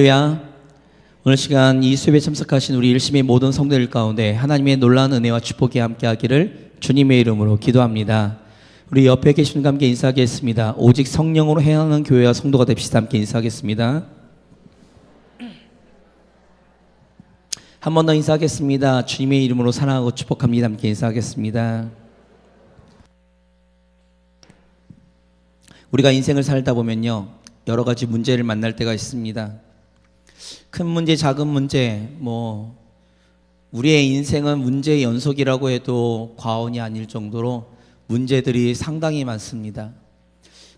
할렐루야. 오늘 시간 이 수업에 참석하신 우리 일심의 모든 성도들 가운데 하나님의 놀라운 은혜와 축복이 함께하기를 주님의 이름으로 기도합니다. 우리 옆에 계신 분과 함께 인사하겠습니다. 오직 성령으로 행하는 교회와 성도가 됩시다. 함께 인사하겠습니다. 한 번 더 인사하겠습니다. 주님의 이름으로 사랑하고 축복합니다. 함께 인사하겠습니다. 우리가 인생을 살다 보면요. 여러 가지 문제를 만날 때가 있습니다. 큰 문제, 작은 문제, 뭐, 우리의 인생은 문제의 연속이라고 해도 과언이 아닐 정도로 문제들이 상당히 많습니다.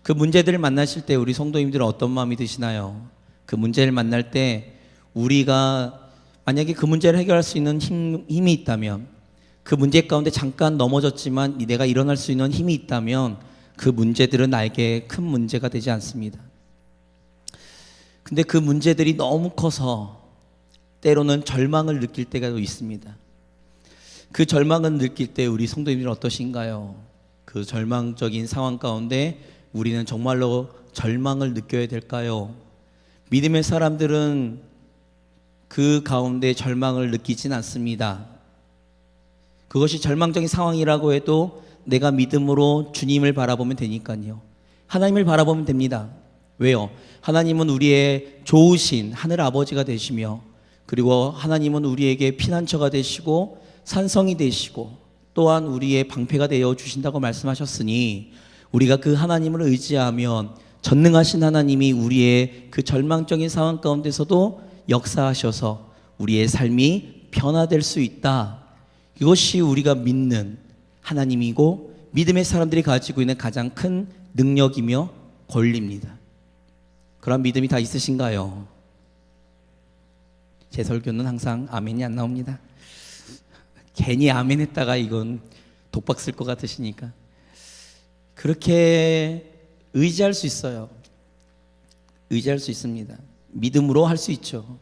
그 문제들을 만나실 때 우리 성도님들은 어떤 마음이 드시나요? 그 문제를 만날 때 우리가 만약에 그 문제를 해결할 수 있는 힘, 힘이 있다면 그 문제 가운데 잠깐 넘어졌지만 내가 일어날 수 있는 힘이 있다면 그 문제들은 나에게 큰 문제가 되지 않습니다. 근데 그 문제들이 너무 커서 때로는 절망을 느낄 때가 또 있습니다. 그 절망을 느낄 때 우리 성도님들은 어떠신가요? 그 절망적인 상황 가운데 우리는 정말로 절망을 느껴야 될까요? 믿음의 사람들은 그 가운데 절망을 느끼진 않습니다. 그것이 절망적인 상황이라고 해도 내가 믿음으로 주님을 바라보면 되니까요. 하나님을 바라보면 됩니다. 왜요? 하나님은 우리의 좋으신 하늘 아버지가 되시며 그리고 하나님은 우리에게 피난처가 되시고 산성이 되시고 또한 우리의 방패가 되어 주신다고 말씀하셨으니 우리가 그 하나님을 의지하면 전능하신 하나님이 우리의 그 절망적인 상황 가운데서도 역사하셔서 우리의 삶이 변화될 수 있다. 이것이 우리가 믿는 하나님이고 믿음의 사람들이 가지고 있는 가장 큰 능력이며 권리입니다. 그런 믿음이 다 있으신가요? 제 설교는 항상 아멘이 안 나옵니다. 괜히 아멘 했다가 이건 독박 쓸 것 같으시니까. 그렇게 의지할 수 있어요. 의지할 수 있습니다. 믿음으로 할 수 있죠.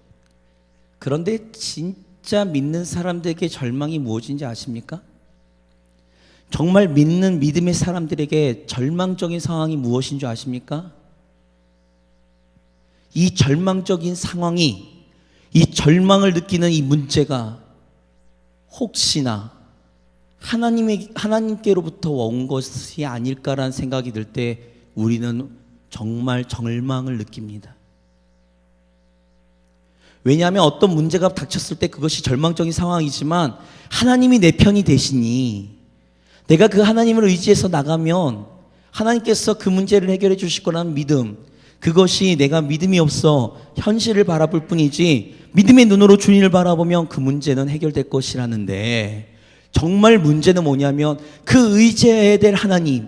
그런데 진짜 믿는 사람들에게 절망이 무엇인지 아십니까? 정말 믿는 믿음의 사람들에게 절망적인 상황이 무엇인 줄 아십니까? 이 절망적인 상황이 이 절망을 느끼는 이 문제가 혹시나 하나님의 하나님께로부터 온 것이 아닐까라는 생각이 들 때 우리는 정말 절망을 느낍니다. 왜냐하면 어떤 문제가 닥쳤을 때 그것이 절망적인 상황이지만 하나님이 내 편이 되시니 내가 그 하나님을 의지해서 나가면 하나님께서 그 문제를 해결해 주실 거라는 믿음 그것이 내가 믿음이 없어 현실을 바라볼 뿐이지 믿음의 눈으로 주님을 바라보면 그 문제는 해결될 것이라는데 정말 문제는 뭐냐면 그 의지해야 될 하나님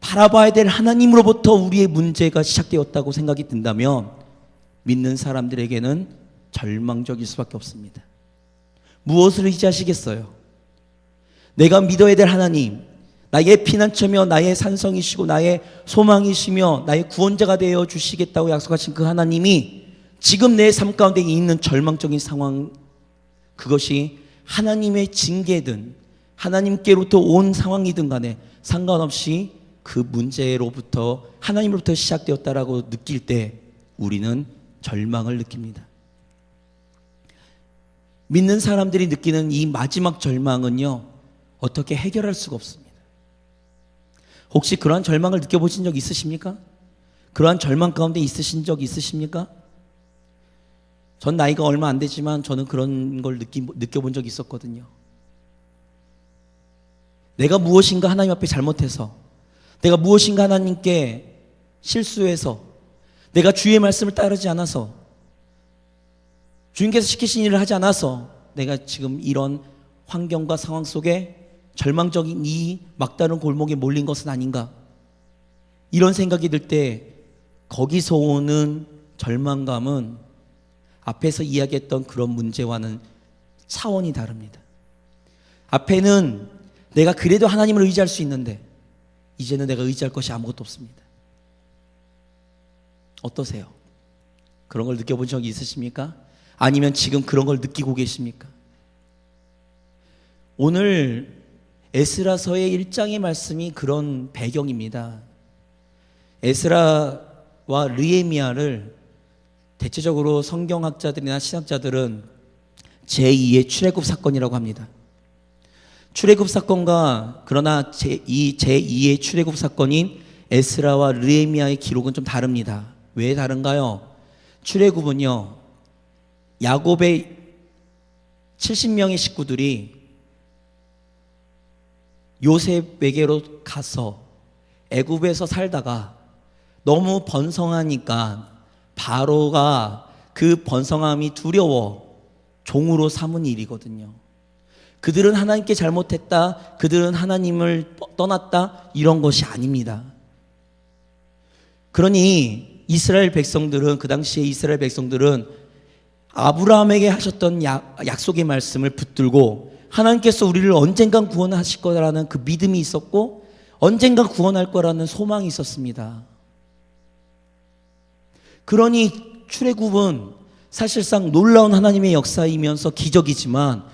바라봐야 될 하나님으로부터 우리의 문제가 시작되었다고 생각이 든다면 믿는 사람들에게는 절망적일 수밖에 없습니다. 무엇을 의지하시겠어요? 내가 믿어야 될 하나님, 나의 피난처며 나의 산성이시고 나의 소망이시며 나의 구원자가 되어 주시겠다고 약속하신 그 하나님이 지금 내 삶 가운데 있는 절망적인 상황 그것이 하나님의 징계든 하나님께로부터 온 상황이든 간에 상관없이 그 문제로부터 하나님으로부터 시작되었다라고 느낄 때 우리는 절망을 느낍니다. 믿는 사람들이 느끼는 이 마지막 절망은요, 어떻게 해결할 수가 없습니다. 혹시 그러한 절망을 느껴보신 적 있으십니까? 그러한 절망 가운데 있으신 적 있으십니까? 전 나이가 얼마 안 되지만 저는 그런 걸 느끼, 느껴본 적이 있었거든요. 내가 무엇인가 하나님 앞에 잘못해서, 내가 무엇인가 하나님께 실수해서, 내가 주의 말씀을 따르지 않아서, 주님께서 시키신 일을 하지 않아서 내가 지금 이런 환경과 상황 속에 절망적인 이 막다른 골목에 몰린 것은 아닌가? 이런 생각이 들 때 거기서 오는 절망감은 앞에서 이야기했던 그런 문제와는 차원이 다릅니다. 앞에는 내가 그래도 하나님을 의지할 수 있는데 이제는 내가 의지할 것이 아무것도 없습니다. 어떠세요? 그런 걸 느껴본 적이 있으십니까? 아니면 지금 그런 걸 느끼고 계십니까? 오늘 에스라서의 1장의 말씀이 그런 배경입니다. 에스라와 르에미아를 대체적으로 성경학자들이나 신학자들은 제2의 출애굽 사건이라고 합니다. 출애굽 사건과 그러나 제, 이 제2의 출애굽 사건인 에스라와 르헤미야의 기록은 좀 다릅니다. 왜 다른가요? 출애굽은요. 야곱의 70명의 식구들이 요셉에게로 가서 애굽에서 살다가 너무 번성하니까 바로가 그 번성함이 두려워 종으로 삼은 일이거든요. 그들은 하나님께 잘못했다. 그들은 하나님을 떠났다. 이런 것이 아닙니다. 그러니 이스라엘 백성들은 그 당시에 이스라엘 백성들은 아브라함에게 하셨던 약, 약속의 말씀을 붙들고 하나님께서 우리를 언젠간 구원하실 거라는 그 믿음이 있었고 언젠가 구원할 거라는 소망이 있었습니다. 그러니 출애굽은 사실상 놀라운 하나님의 역사이면서 기적이지만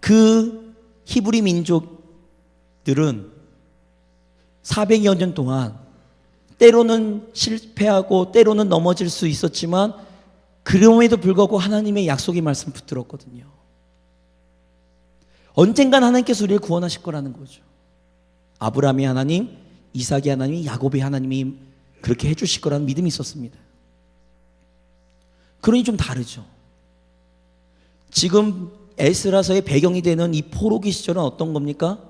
그 히브리 민족들은 400여 년 동안 때로는 실패하고 때로는 넘어질 수 있었지만 그럼에도 불구하고 하나님의 약속의 말씀 붙들었거든요. 언젠간 하나님께서 우리를 구원하실 거라는 거죠. 아브라함의 하나님, 이삭의 하나님, 야곱의 하나님이 그렇게 해주실 거라는 믿음이 있었습니다. 그러니 좀 다르죠. 지금 에스라서의 배경이 되는 이 포로기 시절은 어떤 겁니까?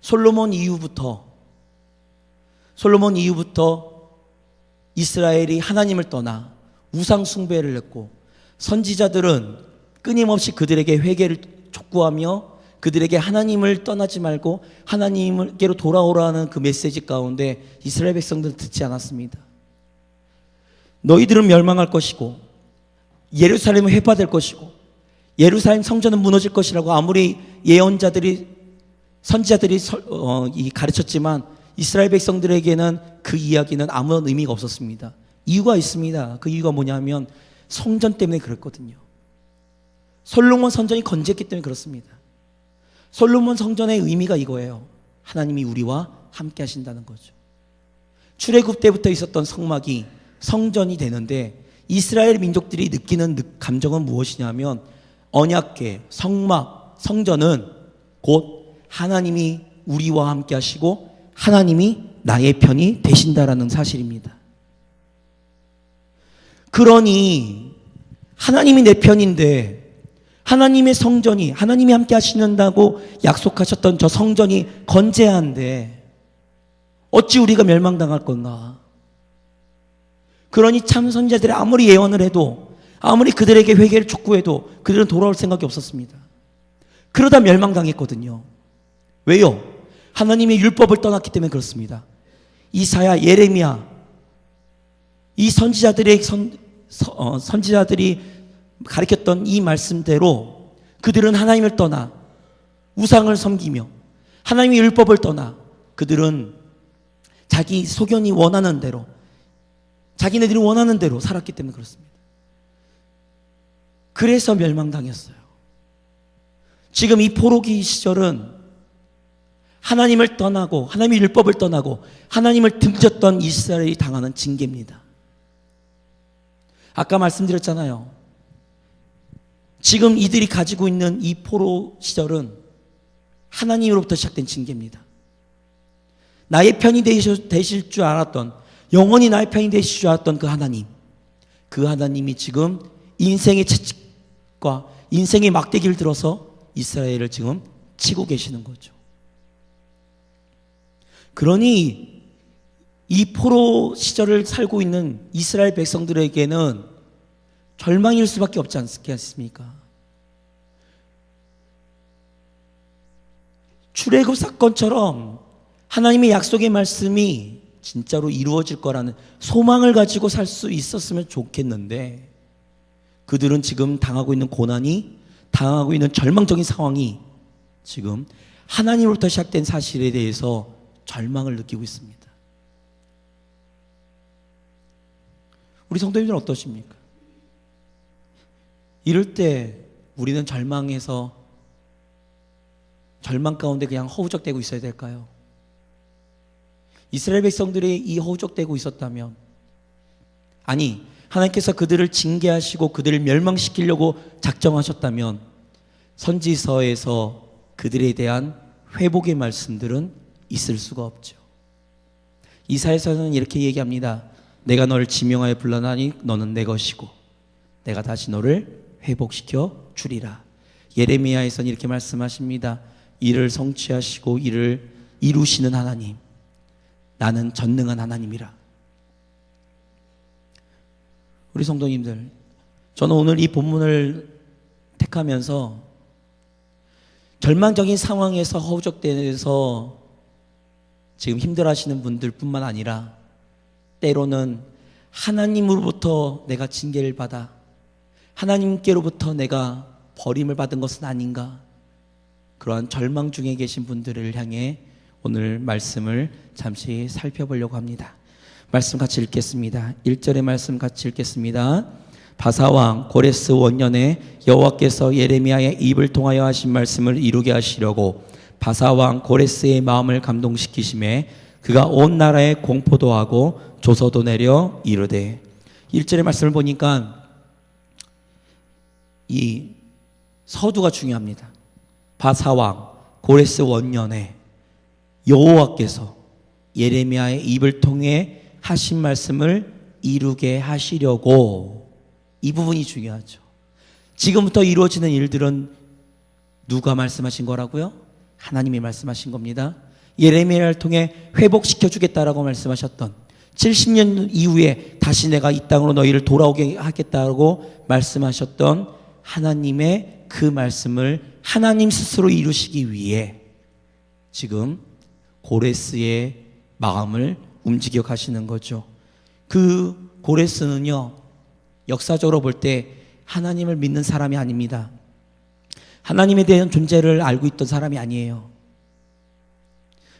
솔로몬 이후부터 솔로몬 이후부터 이스라엘이 하나님을 떠나 우상 숭배를 했고 선지자들은 끊임없이 그들에게 회개를 촉구하며 그들에게 하나님을 떠나지 말고 하나님께로 돌아오라는 그 메시지 가운데 이스라엘 백성들은 듣지 않았습니다. 너희들은 멸망할 것이고 예루살렘은 회파될 것이고 예루살렘 성전은 무너질 것이라고 아무리 예언자들이 선지자들이 설- 어, 이 가르쳤지만 이스라엘 백성들에게는 그 이야기는 아무런 의미가 없었습니다. 이유가 있습니다. 그 이유가 뭐냐면 성전 때문에 그랬거든요. 솔로몬 성전이 건재했기 때문에 그렇습니다. 솔로몬 성전의 의미가 이거예요. 하나님이 우리와 함께 하신다는 거죠. 출애굽 때부터 있었던 성막이 성전이 되는데 이스라엘 민족들이 느끼는 느- 감정은 무엇이냐면 언약계, 성막, 성전은 곧 하나님이 우리와 함께 하시고 하나님이 나의 편이 되신다라는 사실입니다. 그러니 하나님이 내 편인데 하나님의 성전이 하나님이 함께 하시는다고 약속하셨던 저 성전이 건재한데 어찌 우리가 멸망당할 건가? 그러니 참 선지자들이 아무리 예언을 해도 아무리 그들에게 회개를 촉구해도 그들은 돌아올 생각이 없었습니다. 그러다 멸망당했거든요. 왜요? 하나님의 율법을 떠났기 때문에 그렇습니다. 이사야, 예레미야 이 선지자들의 선, 서- 어, 선지자들이 가르쳤던 이 말씀대로 그들은 하나님을 떠나 우상을 섬기며 하나님의 율법을 떠나 그들은 자기 소견이 원하는 대로 자기네들이 원하는 대로 살았기 때문에 그렇습니다. 그래서 멸망당했어요. 지금 이 포로기 시절은 하나님을 떠나고 하나님의 율법을 떠나고 하나님을 등졌던 이스라엘이 당하는 징계입니다. 아까 말씀드렸잖아요. 지금 이들이 가지고 있는 이 포로 시절은 하나님으로부터 시작된 징계입니다. 나의 편이 되실, 줄 알았던 영원히 나의 편이 되실 줄 알았던 그 하나님 그 하나님이 지금 인생의 채찍과 인생의 막대기를 들어서 이스라엘을 지금 치고 계시는 거죠. 그러니 이 포로 시절을 살고 있는 이스라엘 백성들에게는 절망일 수밖에 없지 않습니까? 출애굽 사건처럼 하나님의 약속의 말씀이 진짜로 이루어질 거라는 소망을 가지고 살 수 있었으면 좋겠는데 그들은 지금 당하고 있는 고난이 당하고 있는 절망적인 상황이 지금 하나님으로부터 시작된 사실에 대해서 절망을 느끼고 있습니다. 우리 성도님들은 어떠십니까? 이럴 때 우리는 절망해서 절망 가운데 그냥 허우적대고 있어야 될까요? 이스라엘 백성들이 이 허우적대고 있었다면 아니 하나님께서 그들을 징계하시고 그들을 멸망시키려고 작정하셨다면 선지서에서 그들에 대한 회복의 말씀들은 있을 수가 없죠. 이사야서는 이렇게 얘기합니다. 내가 너를 지명하여 불러나니 너는 내 것이고 내가 다시 너를 회복시켜 주리라. 예레미야에서는 이렇게 말씀하십니다. 이를 성취하시고 이를 이루시는 하나님. 나는 전능한 하나님이라. 우리 성도님들, 저는 오늘 이 본문을 택하면서 절망적인 상황에서 허우적대서 지금 힘들어 하시는 분들 뿐만 아니라 때로는 하나님으로부터 내가 징계를 받아 하나님께로부터 내가 버림을 받은 것은 아닌가 그러한 절망 중에 계신 분들을 향해 오늘 말씀을 잠시 살펴보려고 합니다. 말씀 같이 읽겠습니다. 1절의 말씀 같이 읽겠습니다. 바사왕 고레스 원년에 여호와께서 예레미야의 입을 통하여 하신 말씀을 이루게 하시려고 바사왕 고레스의 마음을 감동시키심에 그가 온 나라에 공포도 하고 조서도 내려 이르되 1절의 말씀을 보니까 이 서두가 중요합니다. 바사왕 고레스 원년에 여호와께서 예레미야의 입을 통해 하신 말씀을 이루게 하시려고 이 부분이 중요하죠. 지금부터 이루어지는 일들은 누가 말씀하신 거라고요? 하나님이 말씀하신 겁니다. 예레미야를 통해 회복시켜 주겠다라고 말씀하셨던 70년 이후에 다시 내가 이 땅으로 너희를 돌아오게 하겠다고 말씀하셨던 하나님의 그 말씀을 하나님 스스로 이루시기 위해 지금 고레스의 마음을 움직여 가시는 거죠. 그 고레스는요, 역사적으로 볼 때 하나님을 믿는 사람이 아닙니다. 하나님에 대한 존재를 알고 있던 사람이 아니에요.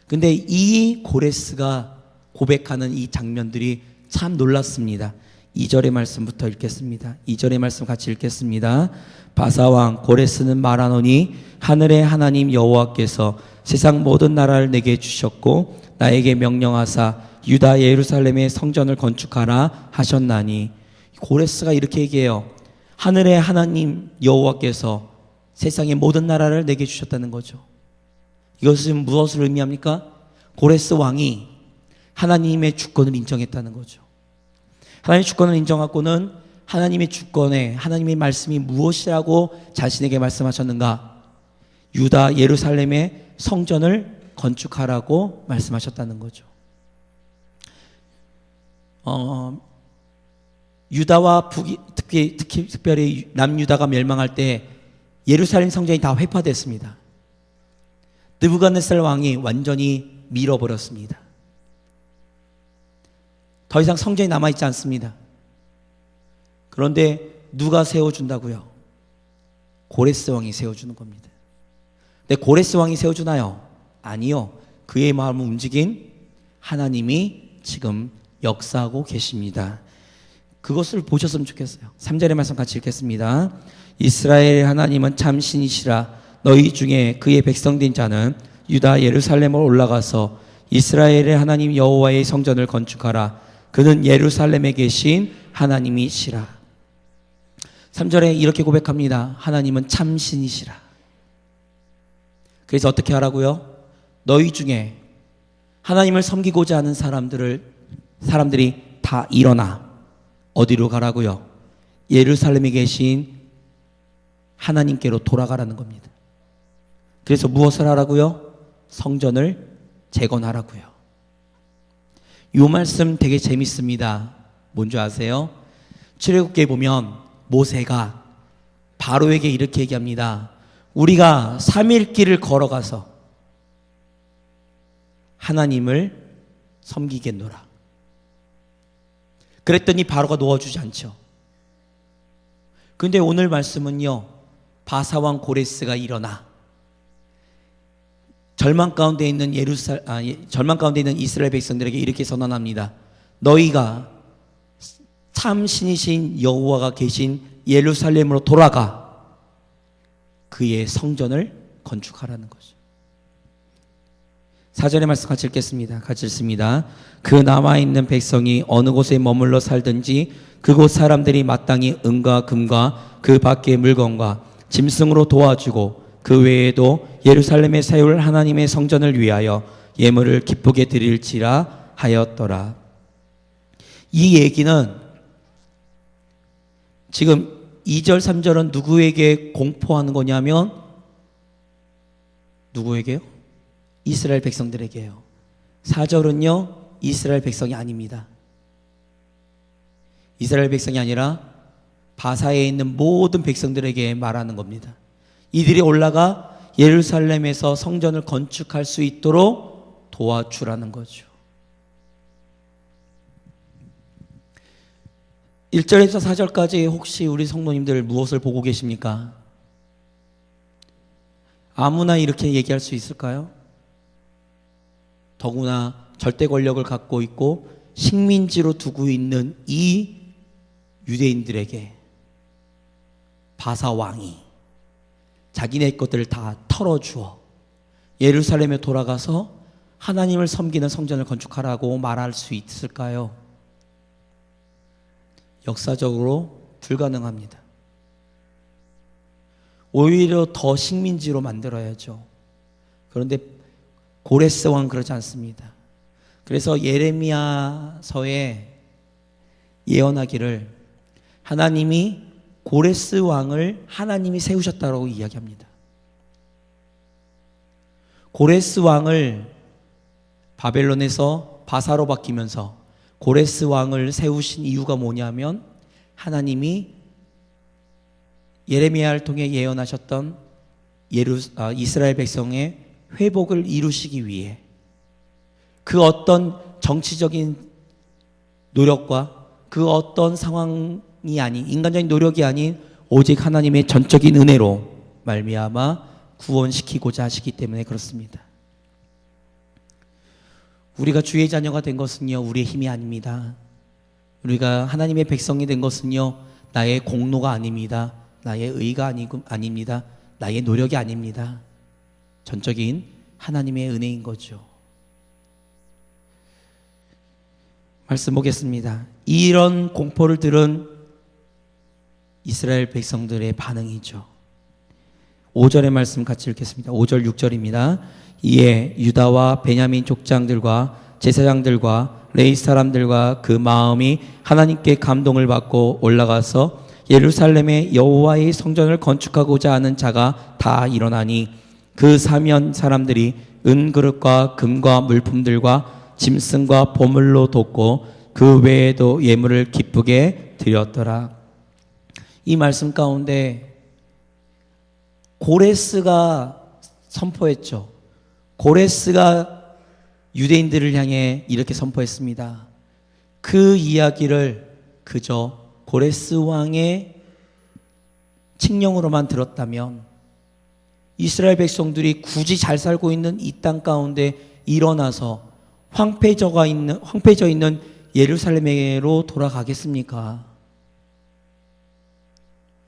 근데 이 고레스가 고백하는 이 장면들이 참 놀랐습니다. 2절의 말씀부터 읽겠습니다. 2절의 말씀 같이 읽겠습니다. 바사왕 고레스는 말하노니 하늘의 하나님 여호와께서 세상 모든 나라를 내게 주셨고 나에게 명령하사 유다 예루살렘의 성전을 건축하라 하셨나니 고레스가 이렇게 얘기해요. 하늘의 하나님 여호와께서 세상의 모든 나라를 내게 주셨다는 거죠. 이것은 무엇을 의미합니까? 고레스 왕이 하나님의 주권을 인정했다는 거죠. 하나님의 주권을 인정하고는 하나님의 주권에 하나님의 말씀이 무엇이라고 자신에게 말씀하셨는가? 유다 예루살렘의 성전을 건축하라고 말씀하셨다는 거죠. 어, 유다와 북이 특히, 특히 특별히 남유다가 멸망할 때 예루살렘 성전이 다 회파됐습니다. 느부갓네살 왕이 완전히 밀어버렸습니다. 더 이상 성전이 남아 있지 않습니다. 그런데 누가 세워준다고요? 고레스 왕이 세워주는 겁니다. 근데 고레스 왕이 세워주나요? 아니요. 그의 마음을 움직인 하나님이 지금 역사하고 계십니다. 그것을 보셨으면 좋겠어요. 3절의 말씀 같이 읽겠습니다. 이스라엘의 하나님은 참 신이시라 너희 중에 그의 백성된 자는 유다 예루살렘으로 올라가서 이스라엘의 하나님 여호와의 성전을 건축하라 그는 예루살렘에 계신 하나님이시라 3절에 이렇게 고백합니다. 하나님은 참 신이시라. 그래서 어떻게 하라고요? 너희 중에 하나님을 섬기고자 하는 사람들을 사람들이 다 일어나 어디로 가라고요? 예루살렘에 계신 하나님께로 돌아가라는 겁니다. 그래서 무엇을 하라고요? 성전을 재건하라고요. 이 말씀 되게 재밌습니다. 뭔지 아세요? 출애굽기에 보면 모세가 바로에게 이렇게 얘기합니다. 우리가 3일 길을 걸어가서 하나님을 섬기겠노라. 그랬더니 바로가 놓아주지 않죠. 근데 오늘 말씀은요, 바사왕 고레스가 일어나 절망 가운데 있는 예루살 아, 예, 절망 가운데 있는 이스라엘 백성들에게 이렇게 선언합니다. 너희가 참 신이신 여호와가 계신 예루살렘으로 돌아가 그의 성전을 건축하라는 거죠. 사절의 말씀 같이 읽겠습니다. 같이 읽습니다. 그 남아있는 백성이 어느 곳에 머물러 살든지 그곳 사람들이 마땅히 은과 금과 그 밖의 물건과 짐승으로 도와주고 그 외에도 예루살렘에 세울 하나님의 성전을 위하여 예물을 기쁘게 드릴지라 하였더라. 이 얘기는 지금 2절, 3절은 누구에게 공포하는 거냐면 누구에게요? 이스라엘 백성들에게요. 4절은요, 이스라엘 백성이 아닙니다. 이스라엘 백성이 아니라 바사에 있는 모든 백성들에게 말하는 겁니다. 이들이 올라가 예루살렘에서 성전을 건축할 수 있도록 도와주라는 거죠. 1절에서 4절까지 혹시 우리 성도님들 무엇을 보고 계십니까? 아무나 이렇게 얘기할 수 있을까요? 더구나 절대 권력을 갖고 있고 식민지로 두고 있는 이 유대인들에게 바사 왕이 자기네 것들을 다 털어주어 예루살렘에 돌아가서 하나님을 섬기는 성전을 건축하라고 말할 수 있을까요? 역사적으로 불가능합니다. 오히려 더 식민지로 만들어야죠. 그런데 고레스 왕 그러지 않습니다. 그래서 예레미야서에 예언하기를 하나님이 고레스 왕을 하나님이 세우셨다고 이야기합니다. 고레스 왕을 바벨론에서 바사로 바뀌면서 고레스 왕을 세우신 이유가 뭐냐면 하나님이 예레미야를 통해 예언하셨던 예루, 아, 이스라엘 백성의 회복을 이루시기 위해 그 어떤 정치적인 노력과 그 어떤 상황이 아닌 인간적인 노력이 아닌 오직 하나님의 전적인 은혜로 말미암아 구원시키고자 하시기 때문에 그렇습니다. 우리가 주의 자녀가 된 것은요 우리의 힘이 아닙니다. 우리가 하나님의 백성이 된 것은요 나의 공로가 아닙니다. 나의 의가 아니고 아닙니다. 나의 노력이 아닙니다. 전적인 하나님의 은혜인 거죠. 말씀 보겠습니다. 이런 공포를 들은 이스라엘 백성들의 반응이죠. 5절의 말씀 같이 읽겠습니다. 5절 6절입니다. 이에 유다와 베냐민 족장들과 제사장들과 레이 사람들과 그 마음이 하나님께 감동을 받고 올라가서 예루살렘에 여호와의 성전을 건축하고자 하는 자가 다 일어나니 그 사면 사람들이 은 그릇과 금과 물품들과 짐승과 보물로 돕고 그 외에도 예물을 기쁘게 드렸더라. 이 말씀 가운데 고레스가 선포했죠. 고레스가 유대인들을 향해 이렇게 선포했습니다. 그 이야기를 그저 고레스 왕의 칙령으로만 들었다면 이스라엘 백성들이 굳이 잘 살고 있는 이 땅 가운데 일어나서 황폐져가 있는 황폐져 있는 예루살렘으로 돌아가겠습니까?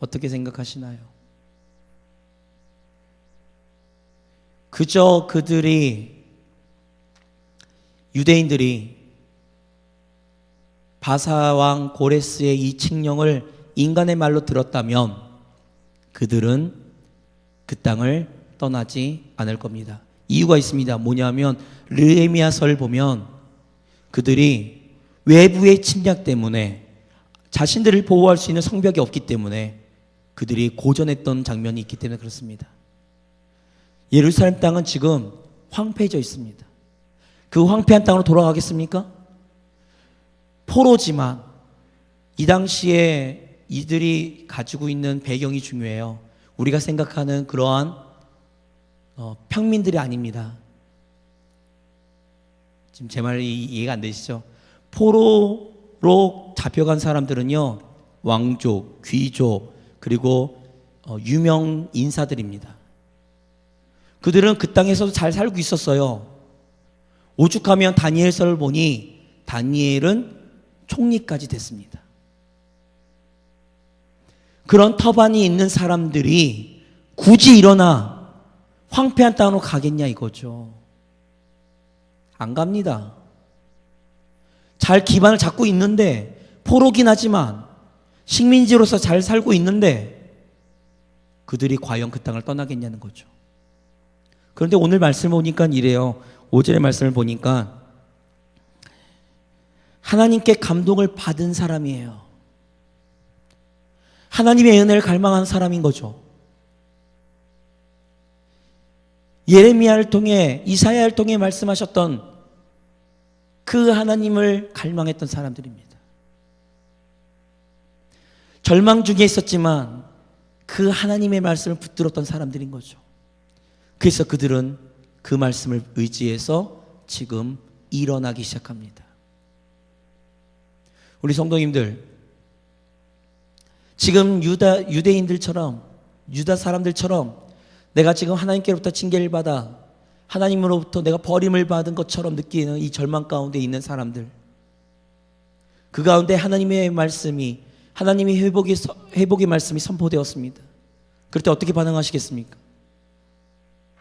어떻게 생각하시나요? 그저 그들이 유대인들이 바사왕 고레스의 이 칙령을 인간의 말로 들었다면 그들은 그 땅을 떠나지 않을 겁니다. 이유가 있습니다. 뭐냐면 르에미야서를 보면 그들이 외부의 침략 때문에 자신들을 보호할 수 있는 성벽이 없기 때문에 그들이 고전했던 장면이 있기 때문에 그렇습니다. 예루살렘 땅은 지금 황폐해져 있습니다. 그 황폐한 땅으로 돌아가겠습니까? 포로지만 이 당시에 이들이 가지고 있는 배경이 중요해요. 우리가 생각하는 그러한 어, 평민들이 아닙니다. 지금 제 말이 이해가 안 되시죠? 포로로 잡혀간 사람들은요, 왕족, 귀족, 그리고 어, 유명 인사들입니다. 그들은 그 땅에서도 잘 살고 있었어요. 오죽하면 다니엘서를 보니 다니엘은 총리까지 됐습니다. 그런 터반이 있는 사람들이 굳이 일어나 황폐한 땅으로 가겠냐 이거죠. 안 갑니다. 잘 기반을 잡고 있는데 포로긴 하지만 식민지로서 잘 살고 있는데 그들이 과연 그 땅을 떠나겠냐는 거죠. 그런데 오늘 말씀을 보니까 이래요. 5절의 말씀을 보니까 하나님께 감동을 받은 사람이에요. 하나님의 은혜를 갈망한 사람인 거죠. 예레미야를 통해 이사야를 통해 말씀하셨던 그 하나님을 갈망했던 사람들입니다. 절망 중에 있었지만 그 하나님의 말씀을 붙들었던 사람들인 거죠. 그래서 그들은 그 말씀을 의지해서 지금 일어나기 시작합니다. 우리 성도님들, 지금 유다, 유대인들처럼, 유다 사람들처럼 내가 지금 하나님께로부터 징계를 받아 하나님으로부터 내가 버림을 받은 것처럼 느끼는 이 절망 가운데 있는 사람들. 그 가운데 하나님의 말씀이, 하나님의 회복의, 서- 회복의 말씀이 선포되었습니다. 그럴 때 어떻게 반응하시겠습니까?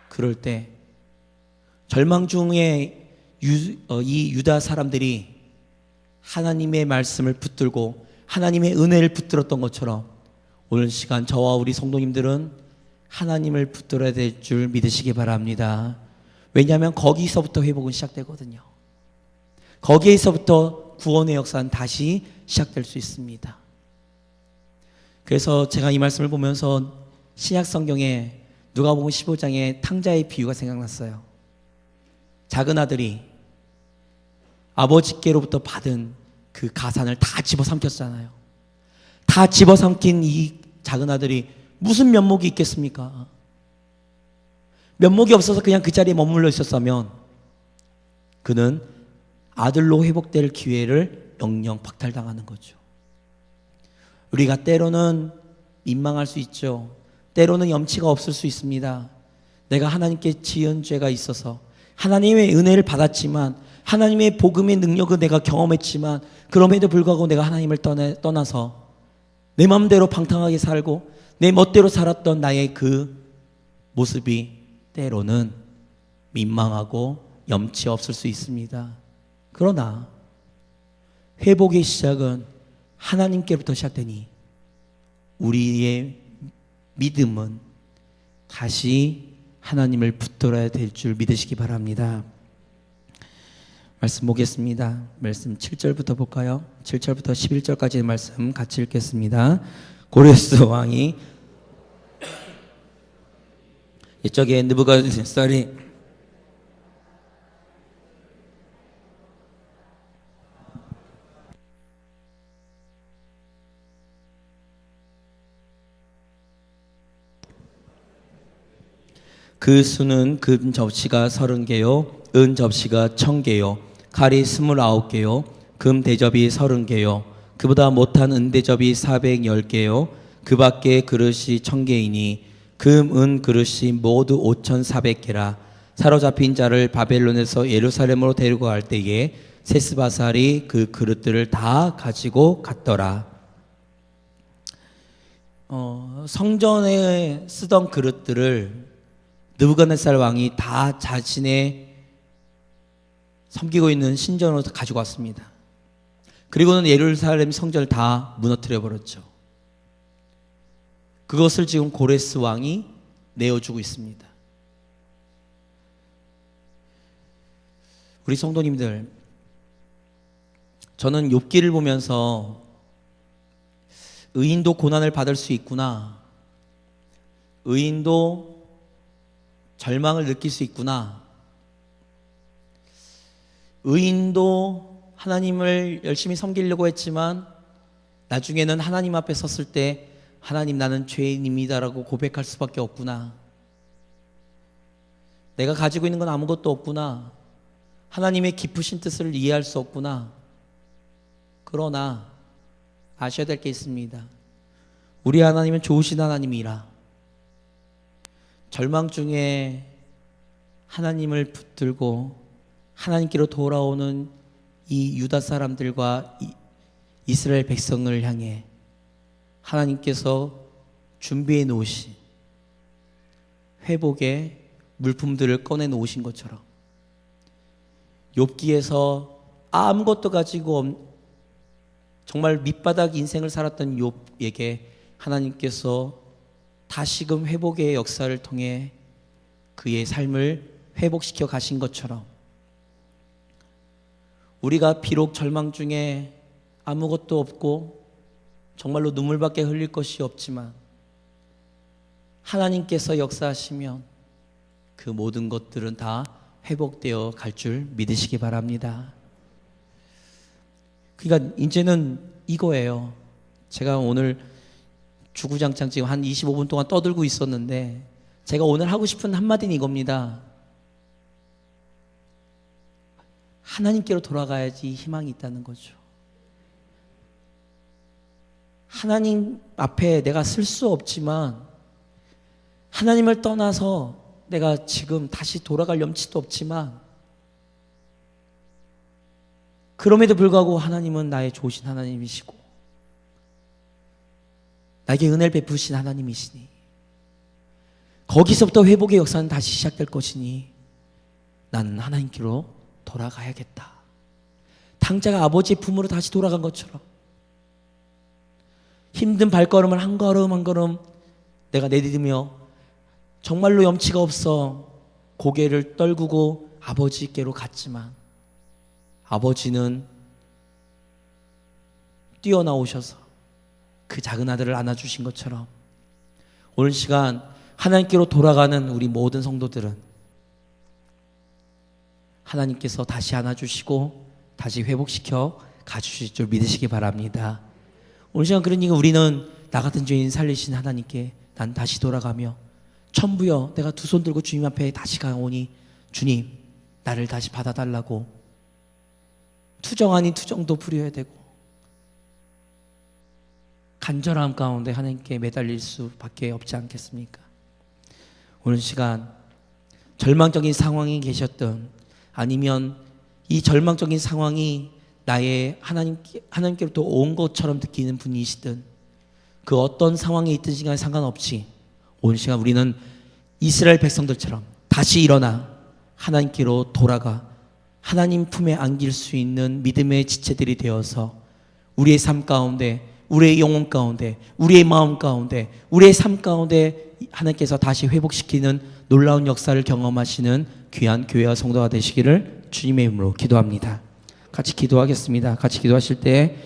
그럴 때 절망 중에 유, 어, 이 유다 사람들이 하나님의 말씀을 붙들고 하나님의 은혜를 붙들었던 것처럼 오늘 시간 저와 우리 성도님들은 하나님을 붙들어야 될 줄 믿으시기 바랍니다. 왜냐하면 거기서부터 회복은 시작되거든요. 거기에서부터 구원의 역사는 다시 시작될 수 있습니다. 그래서 제가 이 말씀을 보면서 신약 성경에 누가복음 15장에 탕자의 비유가 생각났어요. 작은 아들이 아버지께로부터 받은 그 가산을 다 집어삼켰잖아요. 다 집어삼킨 이 작은 아들이 무슨 면목이 있겠습니까? 면목이 없어서 그냥 그 자리에 머물러 있었다면 그는 아들로 회복될 기회를 영영 박탈당하는 거죠. 우리가 때로는 민망할 수 있죠. 때로는 염치가 없을 수 있습니다. 내가 하나님께 지은 죄가 있어서 하나님의 은혜를 받았지만 하나님의 복음의 능력을 내가 경험했지만 그럼에도 불구하고 내가 하나님을 떠나, 떠나서 내 마음대로 방탕하게 살고 내 멋대로 살았던 나의 그 모습이 때로는 민망하고 염치 없을 수 있습니다. 그러나 회복의 시작은 하나님께부터 시작되니 우리의 믿음은 다시 하나님을 붙들어야 될 줄 믿으시기 바랍니다. 말씀 보겠습니다. 말씀 7절부터 볼까요? 7절부터 11절까지의 말씀 같이 읽겠습니다. 고레스 왕이 이쪽에 느부갓네살이 그 수는 금 접시가 서른 개요, 은 접시가 천 개요, 칼이 스물아홉 개요, 금 대접이 서른 개요, 그보다 못한 은 대접이 사백열 개요, 그 밖에 그릇이 천 개이니 금, 은 그릇이 모두 오천사백 개라. 사로잡힌 자를 바벨론에서 예루살렘으로 데리고 갈 때에 세스바살이 그 그릇들을 다 가지고 갔더라. 어, 성전에 쓰던 그릇들을 느부갓네살 왕이 다 자신의 섬기고 있는 신전으로 가지고 왔습니다. 그리고는 예루살렘 성전을 다 무너뜨려 버렸죠. 그것을 지금 고레스 왕이 내어주고 있습니다. 우리 성도님들, 저는 욥기를 보면서 의인도 고난을 받을 수 있구나. 의인도 절망을 느낄 수 있구나. 의인도 하나님을 열심히 섬기려고 했지만 나중에는 하나님 앞에 섰을 때 하나님 나는 죄인입니다라고 고백할 수밖에 없구나. 내가 가지고 있는 건 아무것도 없구나. 하나님의 깊으신 뜻을 이해할 수 없구나. 그러나 아셔야 될 게 있습니다. 우리 하나님은 좋으신 하나님이라. 절망 중에 하나님을 붙들고 하나님께로 돌아오는 이 유다 사람들과 이 이스라엘 백성을 향해 하나님께서 준비해 놓으신 회복의 물품들을 꺼내 놓으신 것처럼 욥기에서 아무것도 가지고 없- 정말 밑바닥 인생을 살았던 욥에게 하나님께서 다시금 회복의 역사를 통해 그의 삶을 회복시켜 가신 것처럼 우리가 비록 절망 중에 아무것도 없고 정말로 눈물밖에 흘릴 것이 없지만 하나님께서 역사하시면 그 모든 것들은 다 회복되어 갈 줄 믿으시기 바랍니다. 그러니까 이제는 이거예요. 제가 오늘 주구장창 지금 한 25분 동안 떠들고 있었는데 제가 오늘 하고 싶은 한마디는 이겁니다. 하나님께로 돌아가야지 희망이 있다는 거죠. 하나님 앞에 내가 쓸 수 없지만 하나님을 떠나서 내가 지금 다시 돌아갈 염치도 없지만 그럼에도 불구하고 하나님은 나의 좋으신 하나님이시고 나에게 은혜를 베푸신 하나님이시니 거기서부터 회복의 역사는 다시 시작될 것이니 나는 하나님께로 돌아가야겠다. 당자가 아버지의 품으로 다시 돌아간 것처럼 힘든 발걸음을 한 걸음 한 걸음 내가 내디디며 정말로 염치가 없어 고개를 떨구고 아버지께로 갔지만 아버지는 뛰어나오셔서 그 작은 아들을 안아주신 것처럼 오늘 시간 하나님께로 돌아가는 우리 모든 성도들은 하나님께서 다시 안아주시고 다시 회복시켜 가주실 줄 믿으시기 바랍니다. 오늘 시간 그러니까 우리는 나 같은 죄인 살리신 하나님께 난 다시 돌아가며 천부여 내가 두 손 들고 주님 앞에 다시 가오니 주님 나를 다시 받아달라고 투정 아닌 투정도 부려야 되고 간절함 가운데 하나님께 매달릴 수밖에 없지 않겠습니까? 오늘 시간 절망적인 상황에 계셨던 아니면 이 절망적인 상황이 나의 하나님 하나님께로부터 온 것처럼 느끼는 분이시든 그 어떤 상황에 있든 시간 상관없이 오늘 시간 우리는 이스라엘 백성들처럼 다시 일어나 하나님께로 돌아가 하나님 품에 안길 수 있는 믿음의 지체들이 되어서 우리의 삶 가운데 우리의 영혼 가운데 우리의 마음 가운데 우리의 삶 가운데 하나님께서 다시 회복시키는 놀라운 역사를 경험하시는 귀한 교회와 성도가 되시기를 주님의 이름으로 기도합니다. 같이 기도하겠습니다. 같이 기도하실 때